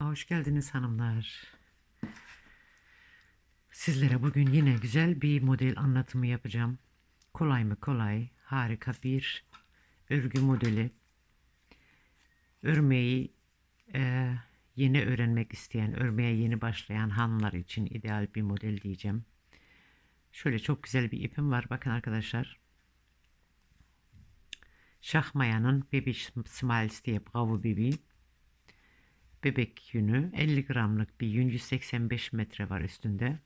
Hoş geldiniz hanımlar. Sizlere bugün yine güzel bir model anlatımı yapacağım. Kolay mı kolay, harika bir örgü modeli. Örmeyi e, yeni öğrenmek isteyen, örmeye yeni başlayan hanımlar için ideal bir model diyeceğim. Şöyle çok güzel bir ipim var. Bakın arkadaşlar. Şahmaya'nın Baby Smiles diye Bravo Baby bebek yünü 50 gramlık bir yün 185 metre var üstünde.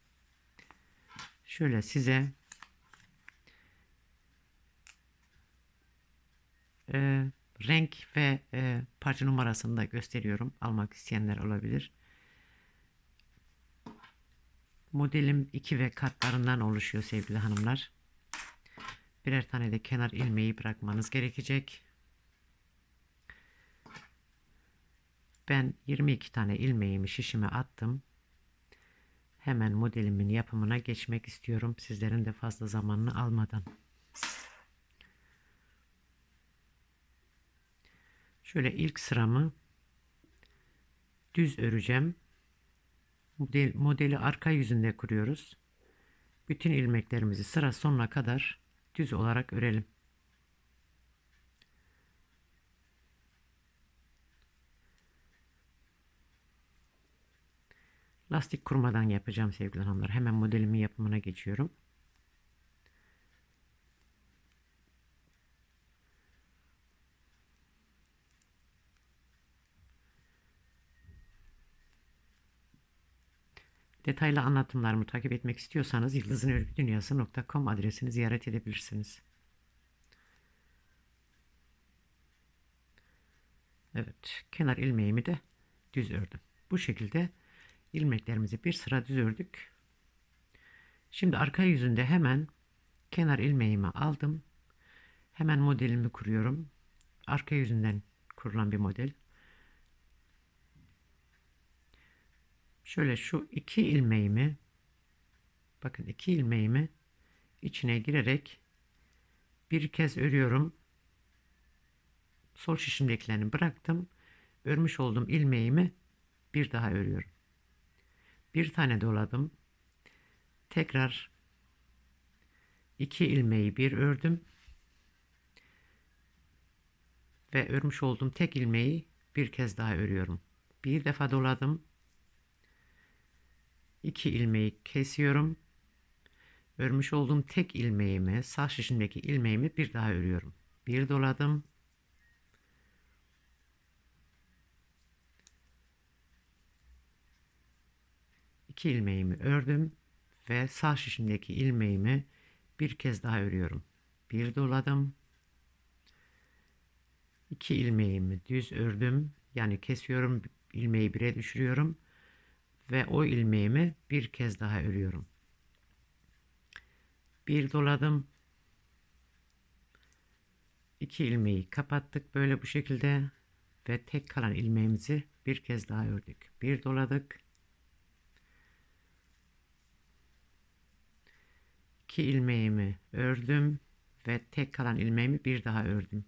Şöyle size e, renk ve e, parça numarasını da gösteriyorum. Almak isteyenler olabilir. Modelim 2 ve katlarından oluşuyor sevgili hanımlar. Birer tane de kenar ilmeği bırakmanız gerekecek. Ben 22 tane ilmeğimi şişime attım. Hemen modelimin yapımına geçmek istiyorum. Sizlerin de fazla zamanını almadan. Şöyle ilk sıramı düz öreceğim. Model, modeli arka yüzünde kuruyoruz. Bütün ilmeklerimizi sıra sonuna kadar düz olarak örelim. Lastik kurmadan yapacağım sevgili hanımlar. Hemen modelimin yapımına geçiyorum. Detaylı anlatımlarımı takip etmek istiyorsanız yıldızınörgüdünyası.com adresini ziyaret edebilirsiniz. Evet, kenar ilmeğimi de düz ördüm. Bu şekilde ilmeklerimizi bir sıra düz ördük. Şimdi arka yüzünde hemen kenar ilmeğimi aldım. Hemen modelimi kuruyorum. Arka yüzünden kurulan bir model. Şöyle şu iki ilmeğimi bakın iki ilmeğimi içine girerek bir kez örüyorum. Sol şişimdekilerini bıraktım. Örmüş olduğum ilmeğimi bir daha örüyorum. Bir tane doladım. Tekrar iki ilmeği bir ördüm. Ve örmüş olduğum tek ilmeği bir kez daha örüyorum. Bir defa doladım. İki ilmeği kesiyorum. Örmüş olduğum tek ilmeğimi, sağ şişimdeki ilmeğimi bir daha örüyorum. Bir doladım. İki ilmeğimi ördüm ve sağ şişimdeki ilmeğimi bir kez daha örüyorum. Bir doladım. iki ilmeğimi düz ördüm. Yani kesiyorum, ilmeği bire düşürüyorum ve o ilmeğimi bir kez daha örüyorum. Bir doladım. iki ilmeği kapattık böyle bu şekilde ve tek kalan ilmeğimizi bir kez daha ördük. Bir doladık. 2 ilmeğimi ördüm ve tek kalan ilmeğimi bir daha ördüm.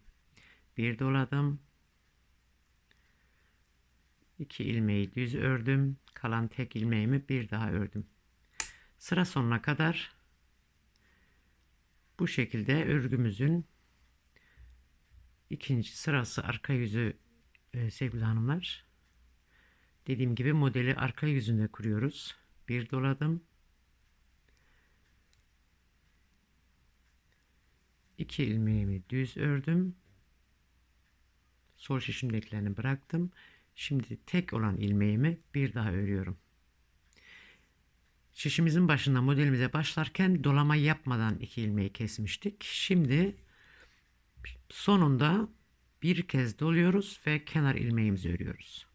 Bir doladım. 2 ilmeği düz ördüm. Kalan tek ilmeğimi bir daha ördüm. Sıra sonuna kadar bu şekilde örgümüzün ikinci sırası arka yüzü e, sevgili hanımlar. Dediğim gibi modeli arka yüzünde kuruyoruz. Bir doladım. 2 ilmeğimi düz ördüm. Sol şişimdekilerini bıraktım. Şimdi tek olan ilmeğimi bir daha örüyorum. Şişimizin başında modelimize başlarken dolama yapmadan iki ilmeği kesmiştik. Şimdi sonunda bir kez doluyoruz ve kenar ilmeğimizi örüyoruz.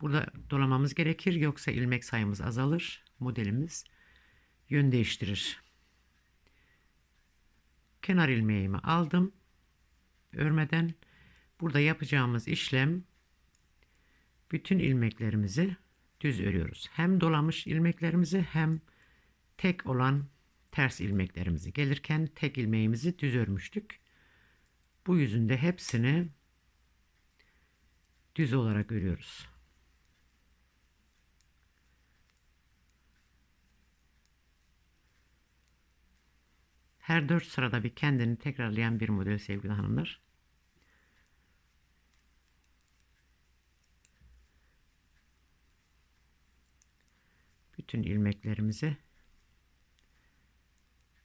Burada dolamamız gerekir yoksa ilmek sayımız azalır. Modelimiz yön değiştirir. Kenar ilmeğimi aldım. Örmeden burada yapacağımız işlem bütün ilmeklerimizi düz örüyoruz. Hem dolamış ilmeklerimizi hem tek olan ters ilmeklerimizi gelirken tek ilmeğimizi düz örmüştük. Bu yüzünde hepsini düz olarak örüyoruz. Her 4 sırada bir kendini tekrarlayan bir model sevgili hanımlar. Bütün ilmeklerimizi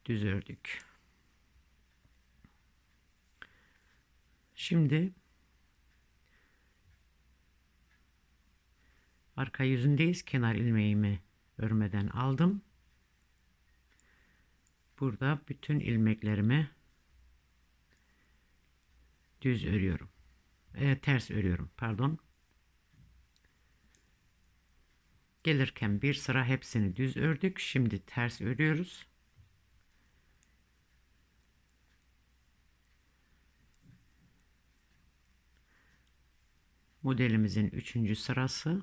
düz ördük. Şimdi arka yüzündeyiz. Kenar ilmeğimi örmeden aldım. Burada bütün ilmeklerimi düz örüyorum. E, ters örüyorum. Pardon. Gelirken bir sıra hepsini düz ördük. Şimdi ters örüyoruz. Modelimizin üçüncü sırası.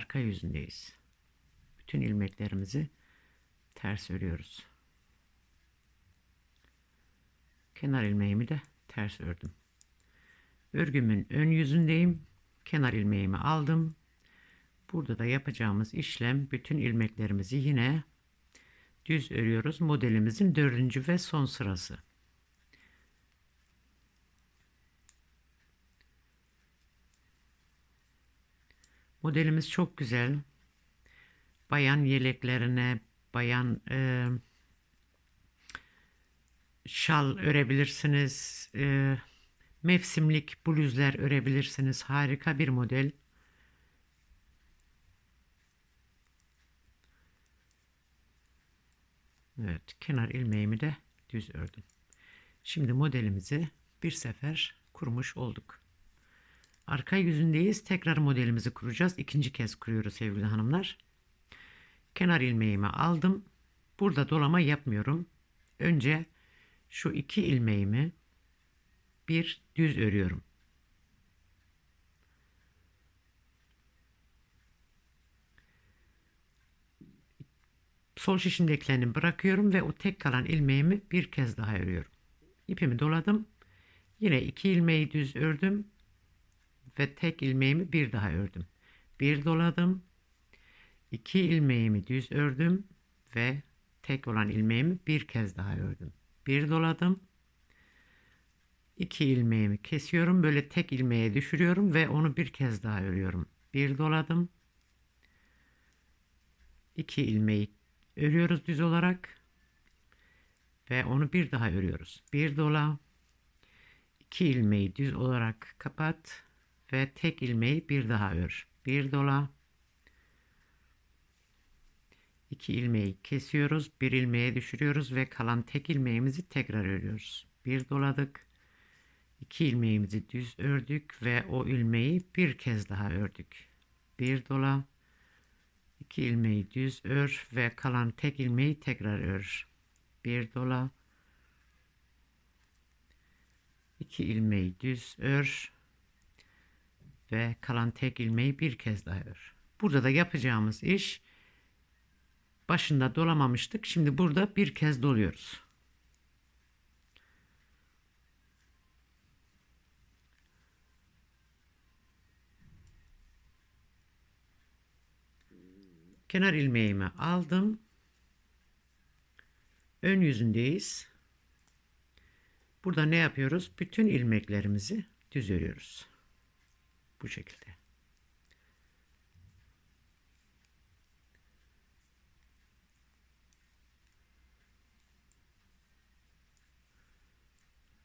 Arka yüzündeyiz. Bütün ilmeklerimizi ters örüyoruz. Kenar ilmeğimi de ters ördüm. Örgümün ön yüzündeyim. Kenar ilmeğimi aldım. Burada da yapacağımız işlem bütün ilmeklerimizi yine düz örüyoruz. Modelimizin dördüncü ve son sırası. Modelimiz çok güzel. Bayan yeleklerine, bayan e, şal örebilirsiniz. E, mevsimlik bluzlar örebilirsiniz. Harika bir model. Evet, kenar ilmeğimi de düz ördüm. Şimdi modelimizi bir sefer kurmuş olduk. Arka yüzündeyiz. Tekrar modelimizi kuracağız. İkinci kez kuruyoruz sevgili hanımlar. Kenar ilmeğimi aldım. Burada dolama yapmıyorum. Önce şu iki ilmeğimi bir düz örüyorum. Sol şişimde eklerini bırakıyorum ve o tek kalan ilmeğimi bir kez daha örüyorum. İpimi doladım. Yine iki ilmeği düz ördüm ve tek ilmeğimi bir daha ördüm. Bir doladım. iki ilmeğimi düz ördüm ve tek olan ilmeğimi bir kez daha ördüm. Bir doladım. iki ilmeğimi kesiyorum. Böyle tek ilmeğe düşürüyorum ve onu bir kez daha örüyorum. Bir doladım. iki ilmeği örüyoruz düz olarak ve onu bir daha örüyoruz. Bir dola, iki ilmeği düz olarak kapat ve tek ilmeği bir daha ör. Bir dola, iki ilmeği kesiyoruz, bir ilmeğe düşürüyoruz ve kalan tek ilmeğimizi tekrar örüyoruz. Bir doladık, iki ilmeğimizi düz ördük ve o ilmeği bir kez daha ördük. Bir dola, 2 ilmeği düz ör ve kalan tek ilmeği tekrar ör. Bir dola. 2 ilmeği düz ör ve kalan tek ilmeği bir kez daha ör. Burada da yapacağımız iş başında dolamamıştık. Şimdi burada bir kez doluyoruz. Kenar ilmeğimi aldım. Ön yüzündeyiz. Burada ne yapıyoruz? Bütün ilmeklerimizi düz örüyoruz. Bu şekilde.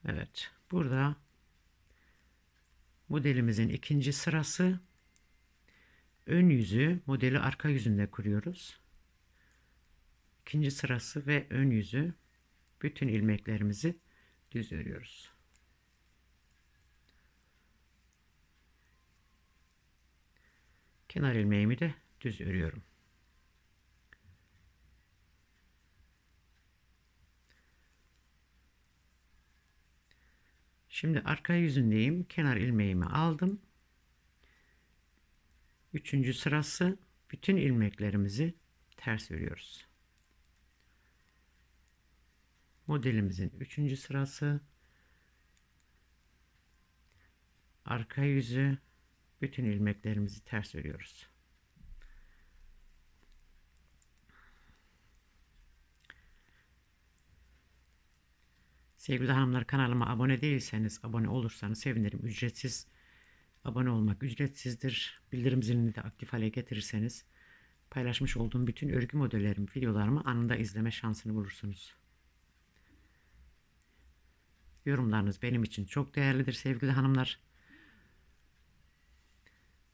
Evet. Burada modelimizin ikinci sırası ön yüzü modeli arka yüzünde kuruyoruz. İkinci sırası ve ön yüzü bütün ilmeklerimizi düz örüyoruz. Kenar ilmeğimi de düz örüyorum. Şimdi arka yüzündeyim. Kenar ilmeğimi aldım. Üçüncü sırası bütün ilmeklerimizi ters örüyoruz. Modelimizin üçüncü sırası arka yüzü bütün ilmeklerimizi ters örüyoruz. Sevgili hanımlar kanalıma abone değilseniz, abone olursanız sevinirim. Ücretsiz abone olmak ücretsizdir. Bildirim zilini de aktif hale getirirseniz paylaşmış olduğum bütün örgü modellerimi, videolarımı anında izleme şansını bulursunuz. Yorumlarınız benim için çok değerlidir sevgili hanımlar.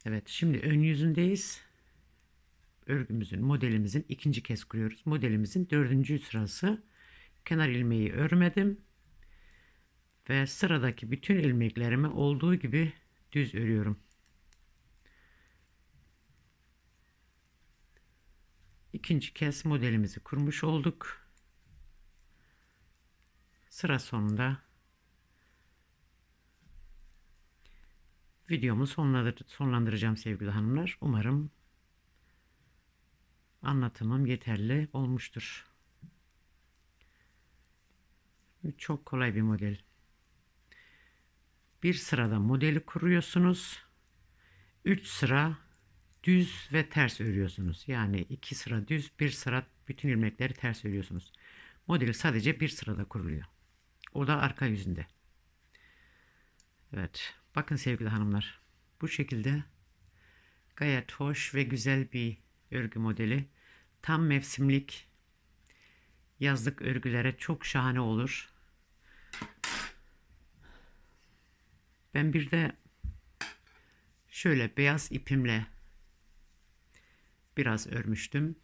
Evet şimdi ön yüzündeyiz. Örgümüzün modelimizin ikinci kez kuruyoruz. Modelimizin dördüncü sırası. Kenar ilmeği örmedim. Ve sıradaki bütün ilmeklerimi olduğu gibi düz örüyorum. İkinci kez modelimizi kurmuş olduk. Sıra sonunda videomu sonlandır sonlandıracağım sevgili hanımlar. Umarım anlatımım yeterli olmuştur. Çok kolay bir model. Bir sırada modeli kuruyorsunuz. 3 sıra düz ve ters örüyorsunuz. Yani iki sıra düz, bir sıra bütün ilmekleri ters örüyorsunuz. Modeli sadece bir sırada kuruluyor. O da arka yüzünde. Evet. Bakın sevgili hanımlar. Bu şekilde gayet hoş ve güzel bir örgü modeli. Tam mevsimlik yazlık örgülere çok şahane olur. Ben bir de şöyle beyaz ipimle biraz örmüştüm.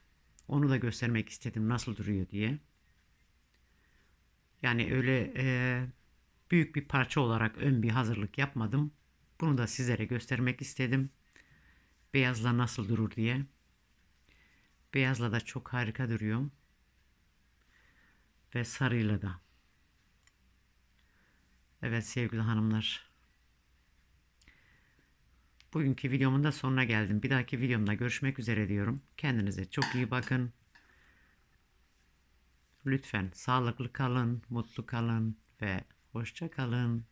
Onu da göstermek istedim nasıl duruyor diye. Yani öyle e, büyük bir parça olarak ön bir hazırlık yapmadım. Bunu da sizlere göstermek istedim. Beyazla nasıl durur diye. Beyazla da çok harika duruyor. Ve sarıyla da. Evet sevgili hanımlar. Bugünkü videomun da sonuna geldim. Bir dahaki videomda görüşmek üzere diyorum. Kendinize çok iyi bakın. Lütfen sağlıklı kalın, mutlu kalın ve hoşça kalın.